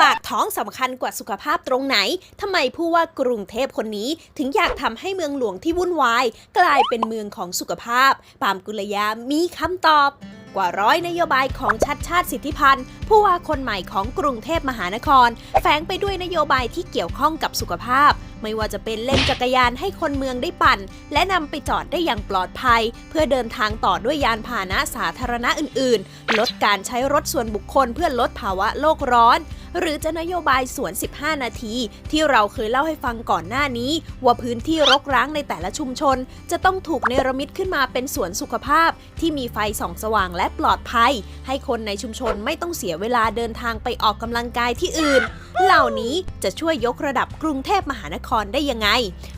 ปากท้องสำคัญกว่าสุขภาพตรงไหน ทำไมผู้ว่ากรุงเทพคนนี้ ถึงอยากทำให้เมืองหลวงที่วุ่นวาย กลายเป็นเมืองของสุขภาพ ปามกุลยามีคำตอบ กว่าร้อยนโยบายของชัดชาติสิทธิพันธ์ ผู้ว่าคนใหม่ของกรุงเทพมหานคร แฝงไปด้วยนโยบายที่เกี่ยวข้องกับสุขภาพ ไม่ว่าจะเป็นเล่นจักรยานให้คนเมืองได้ปั่น และนำไปจอดได้อย่างปลอดภัย เพื่อเดินทางต่อด้วยยานพาหนะสาธารณะอื่น ๆ ลดการใช้รถส่วนบุคคลเพื่อลดภาวะโลกร้อน หรือจะนโยบายสวน 15 นาที ที่เราเคยเล่าให้ฟังก่อนหน้านี้ ว่าพื้นที่รกร้างในแต่ละชุมชน จะต้องถูกเนรมิตขึ้นมาเป็นสวนสุขภาพ ที่มีไฟส่องสว่างและปลอดภัย ให้คนในชุมชนไม่ต้องเสียเวลาเดินทางไปออกกำลังกายที่อื่น เหล่านี้จะช่วยยกระดับกรุงเทพมหานครได้ยังไง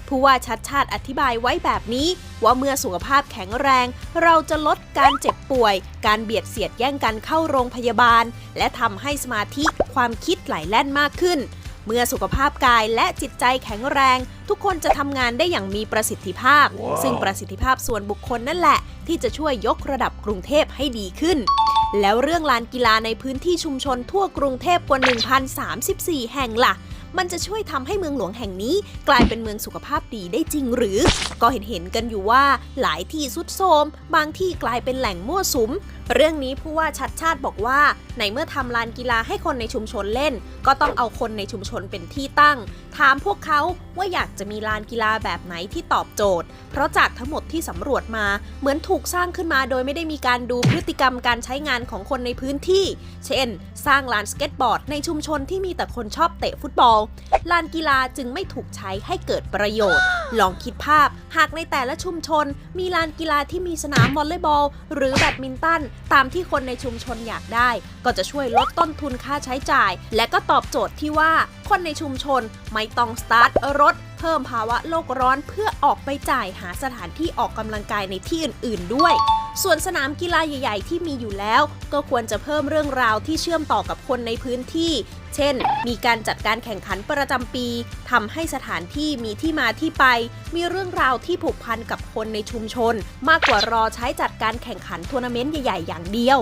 ผู้ว่าชัดชาติอธิบายไว้แบบนี้ ว่าเมื่อสุขภาพแข็งแรง เราจะลดการเจ็บป่วย การเบียดเสียดแย่งกันเข้าโรงพยาบาล และทำให้สมาธิความคิดไหลแล่นมากขึ้นเมื่อสุขภาพกายและจิตใจแข็งแรง ทุกคนจะทำงานได้อย่างมีประสิทธิภาพซึ่งประสิทธิภาพส่วนบุคคลนั่นแหละ ที่จะช่วยยกระดับกรุงเทพให้ดีขึ้น แล้วเรื่องลานกีฬาในพื้นที่ชุมชนทั่วกรุงเทพกว่า 1,034 แห่งล่ะ มันจะช่วยทำให้เมืองหลวงแห่งนี้ กลายเป็นเมืองสุขภาพดีได้จริงหรือ ก็เห็นเห็นๆกันอยู่ว่าหลายที่สุดโทมบางที่กลายเป็นแหล่งมั่วสุม เรื่องนี้ผู้ว่าชัดชาติบอกว่า ในเมื่อทำลานกีฬาให้คนในชุมชนเล่น ก็ต้องเอาคนในชุมชนเป็นที่ตั้ง ถามพวกเขาว่าอยากจะมีลานกีฬาแบบไหนที่ตอบโจทย์ เพราะจากทั้งหมดที่สำรวจมา เหมือนถูกสร้างขึ้นมาโดยไม่ได้มีการดูพฤติกรรมการใช้งานของคนในพื้นที่ เช่น สร้างลานสเก็ตบอร์ดในชุมชนที่มีแต่คนชอบเตะฟุตบอล ลานกีฬาจึงไม่ถูกใช้ให้เกิดประโยชน์ ลองคิดภาพ หากในแต่ละชุมชน มีลานกีฬาที่มีสนามวอลเลย์บอล หรือแบดมินตันตามที่คนในชุมชนอยากได้ ก็จะช่วยลดต้นทุนค่าใช้จ่าย และก็ตอบโจทย์ที่ว่าคนในชุมชนไม่ต้องสตาร์ทรถ เพิ่มภาวะโลกร้อนเพื่อออกไปจ่ายหาสถานที่ออกกำลังกายในที่อื่น ๆ ด้วย ส่วนสนามกีฬาใหญ่ ๆ ที่มีอยู่แล้ว ก็ควรจะเพิ่มเรื่องราวที่เชื่อมต่อกับคนในพื้นที่ เช่น มีการจัดการแข่งขันประจำปีทำให้สถานที่มีที่มาที่ไป มีเรื่องราวที่ผูกพันกับคนในชุมชน มากกว่ารอใช้จัดการแข่งขันทัวร์นาเมนต์ใหญ่ ๆ อย่างเดียว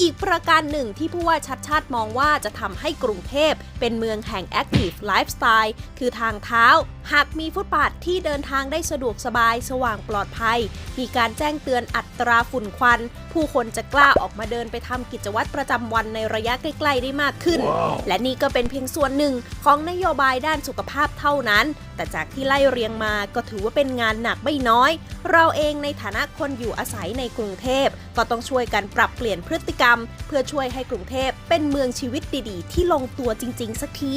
อีกประการหนึ่งที่ผู้ว่าชัดชาติมองว่าจะทำให้กรุงเทพเป็นเมืองแห่ง Active Lifestyle คือทางเท้า หากมีฟุตบาทที่เดินทางได้สะดวกสบายสว่างปลอดภัย มีการแจ้งเตือนอัตราฝุ่นควัน ผู้คนจะกล้าออกมาเดินไปทำกิจวัตรประจำวันในระยะใกล้ ๆ ได้มากขึ้นและนี่ก็เป็นเพียงส่วนหนึ่งของนโยบายด้านสุขภาพเท่านั้น แต่จากที่ไล่เรียงมาก็ถือว่าเป็นงานหนักไม่น้อย เราเองในฐานะคนอยู่อาศัยในกรุงเทพ ก็ต้องช่วยกันปรับเปลี่ยนพฤติกรรม เพื่อช่วยให้กรุงเทพเป็นเมืองชีวิตดีๆ ที่ลงตัวจริง ๆ สักที